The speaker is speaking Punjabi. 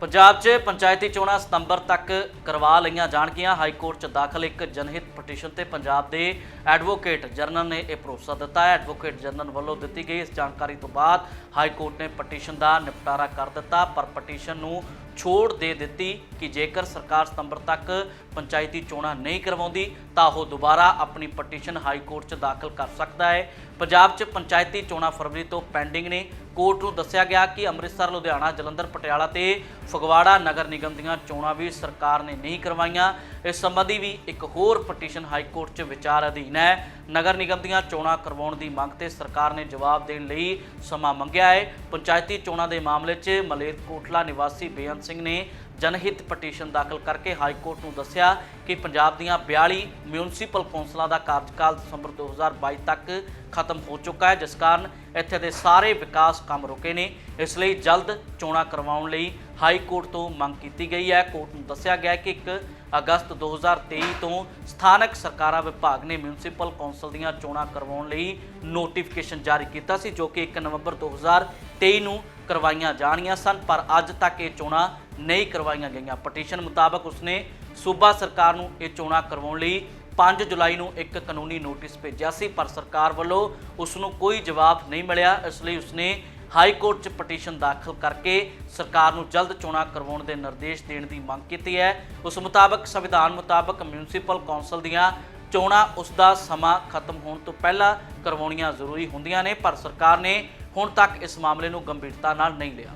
ਪੰਜਾਬ 'ਚ ਪੰਚਾਇਤੀ ਚੋਣਾਂ ਸਤੰਬਰ ਤੱਕ ਕਰਵਾ ਲਈਆਂ ਜਾਣਗੀਆਂ। ਹਾਈ ਕੋਰਟ 'ਚ ਦਾਖਲ ਇੱਕ ਜਨਹਿਤ ਪਟੀਸ਼ਨ ਤੇ ਪੰਜਾਬ ਦੇ ਐਡਵੋਕੇਟ ਜਨਰਲ ਨੇ ਇਹ ਭਰੋਸਾ ਦਿੱਤਾ ਹੈ। ਐਡਵੋਕੇਟ ਜਨਰਲ ਵੱਲੋਂ ਦਿੱਤੀ ਗਈ ਇਸ ਜਾਣਕਾਰੀ ਤੋਂ ਬਾਅਦ ਹਾਈ ਕੋਰਟ ਨੇ ਪਟੀਸ਼ਨ ਦਾ ਨਿਪਟਾਰਾ ਕਰ ਦਿੱਤਾ, ਪਰ ਪਟੀਸ਼ਨ ਨੂੰ ਛੋੜ ਦੇ ਦਿੱਤੀ ਕਿ ਜੇਕਰ ਸਰਕਾਰ ਸਤੰਬਰ ਤੱਕ ਪੰਚਾਇਤੀ ਚੋਣਾਂ ਨਹੀਂ ਕਰਵਾਉਂਦੀ, ਤਾਂ ਉਹ ਦੁਬਾਰਾ ਆਪਣੀ ਪਟੀਸ਼ਨ ਹਾਈ ਕੋਰਟ 'ਚ ਦਾਖਲ ਕਰ ਸਕਦਾ ਹੈ। ਪੰਜਾਬ 'ਚ ਪੰਚਾਇਤੀ ਚੋਣਾਂ ਫਰਵਰੀ ਤੋਂ ਪੈਂਡਿੰਗ ਨੇ। ਕੋਰਟ ਨੂੰ ਦੱਸਿਆ ਗਿਆ ਕਿ ਅੰਮ੍ਰਿਤਸਰ, ਲੁਧਿਆਣਾ, ਜਲੰਧਰ, ਪਟਿਆਲਾ ਤੇ ਫਗਵਾੜਾ ਨਗਰ ਨਿਗਮ ਦੀਆਂ ਚੋਣਾਂ ਵੀ ਸਰਕਾਰ ਨੇ ਨਹੀਂ ਕਰਵਾਈਆਂ। ਇਸ ਸੰਬੰਧੀ ਵੀ ਇੱਕ ਹੋਰ ਪਟੀਸ਼ਨ ਹਾਈ ਕੋਰਟ 'ਚ ਵਿਚਾਰ ਅਧੀਨ ਹੈ। ਨਗਰ ਨਿਗਮ ਦੀਆਂ ਚੋਣਾਂ ਕਰਵਾਉਣ ਦੀ ਮੰਗ ਤੇ ਸਰਕਾਰ ਨੇ ਜਵਾਬ ਦੇਣ ਲਈ ਸਮਾਂ ਮੰਗਿਆ ਹੈ। ਪੰਚਾਇਤੀ ਚੋਣਾਂ ਦੇ ਮਾਮਲੇ 'ਚ ਮਲੇਰਕੋਟਲਾ ਨਿਵਾਸੀ ਬੇਅੰਤ ਸਿੰਘ ਨੇ ਜਨਹਿਤ ਪਟੀਸ਼ਨ ਦਾਖਲ ਕਰਕੇ ਹਾਈ ਕੋਰਟ ਨੂੰ ਦੱਸਿਆ ਕਿ ਪੰਜਾਬ ਦੀਆਂ 42 ਮਿਊਨਿਸਪਲ ਕੌਂਸਲਾਂ ਦਾ ਕਾਰਜਕਾਲ ਦਸੰਬਰ 2022 ਤੱਕ ਖਤਮ ਹੋ ਚੁੱਕਾ ਹੈ, ਜਿਸ ਕਾਰਨ ਇੱਥੇ ਦੇ ਸਾਰੇ ਵਿਕਾਸ ਕੰਮ ਰੁਕੇ ਨੇ। ਇਸ ਲਈ ਜਲਦ ਚੋਣਾਂ ਕਰਵਾਉਣ ਲਈ ਹਾਈ ਕੋਰਟ ਤੋਂ ਮੰਗ ਕੀਤੀ ਗਈ ਹੈ। ਕੋਰਟ ਨੂੰ ਦੱਸਿਆ ਗਿਆ ਕਿ ਇੱਕ ਅਗਸਤ 2023 ਤੋਂ ਸਥਾਨਕ ਸਰਕਾਰਾਂ ਵਿਭਾਗ ਨੇ ਮਿਊਨਿਸਪਲ ਕੌਂਸਲ ਦੀਆਂ ਚੋਣਾਂ ਕਰਵਾਉਣ ਲਈ ਨੋਟੀਫਿਕੇਸ਼ਨ ਜਾਰੀ ਕੀਤਾ ਸੀ, ਜੋ ਕਿ 1 ਨਵੰਬਰ 2023 ਨੂੰ ਕਰਵਾਈਆਂ ਜਾਣੀਆਂ ਸਨ, ਪਰ ਅੱਜ ਤੱਕ ਇਹ ਚੋਣਾਂ ਨਹੀਂ ਕਰਵਾਈਆਂ ਗਈਆਂ। ਪਟੀਸ਼ਨ ਮੁਤਾਬਕ ਉਸਨੇ ਸੂਬਾ ਸਰਕਾਰ ਨੂੰ ਇਹ ਚੋਣਾਂ ਕਰਵਾਉਣ ਲਈ 5 ਜੁਲਾਈ ਨੂੰ ਇੱਕ ਕਾਨੂੰਨੀ ਨੋਟਿਸ ਭੇਜਿਆ ਸੀ, ਪਰ ਸਰਕਾਰ ਵੱਲੋਂ ਉਸ ਨੂੰ ਕੋਈ ਜਵਾਬ ਨਹੀਂ ਮਿਲਿਆ, ਇਸ ਲਈ ਉਸਨੇ ਹਾਈ ਕੋਰਟ 'ਚ ਪਟੀਸ਼ਨ ਦਾਖਲ ਕਰਕੇ ਸਰਕਾਰ ਨੂੰ ਜਲਦ ਚੋਣਾਂ ਕਰਵਾਉਣ ਦੇ ਨਿਰਦੇਸ਼ ਦੇਣ ਦੀ ਮੰਗ ਕੀਤੀ ਹੈ। ਉਸ ਮੁਤਾਬਕ, ਸੰਵਿਧਾਨ ਮੁਤਾਬਕ ਮਿਊਨਿਸਪਲ ਕੌਂਸਲ ਦੀਆਂ ਚੋਣਾਂ ਉਸ ਦਾ ਸਮਾਂ ਖਤਮ ਹੋਣ ਤੋਂ ਪਹਿਲਾਂ ਕਰਵਾਉਣੀਆਂ ਜ਼ਰੂਰੀ ਹੁੰਦੀਆਂ ਨੇ, ਪਰ ਸਰਕਾਰ ਨੇ ਹੁਣ ਤੱਕ ਇਸ ਮਾਮਲੇ ਨੂੰ ਗੰਭੀਰਤਾ ਨਾਲ ਨਹੀਂ ਲਿਆ।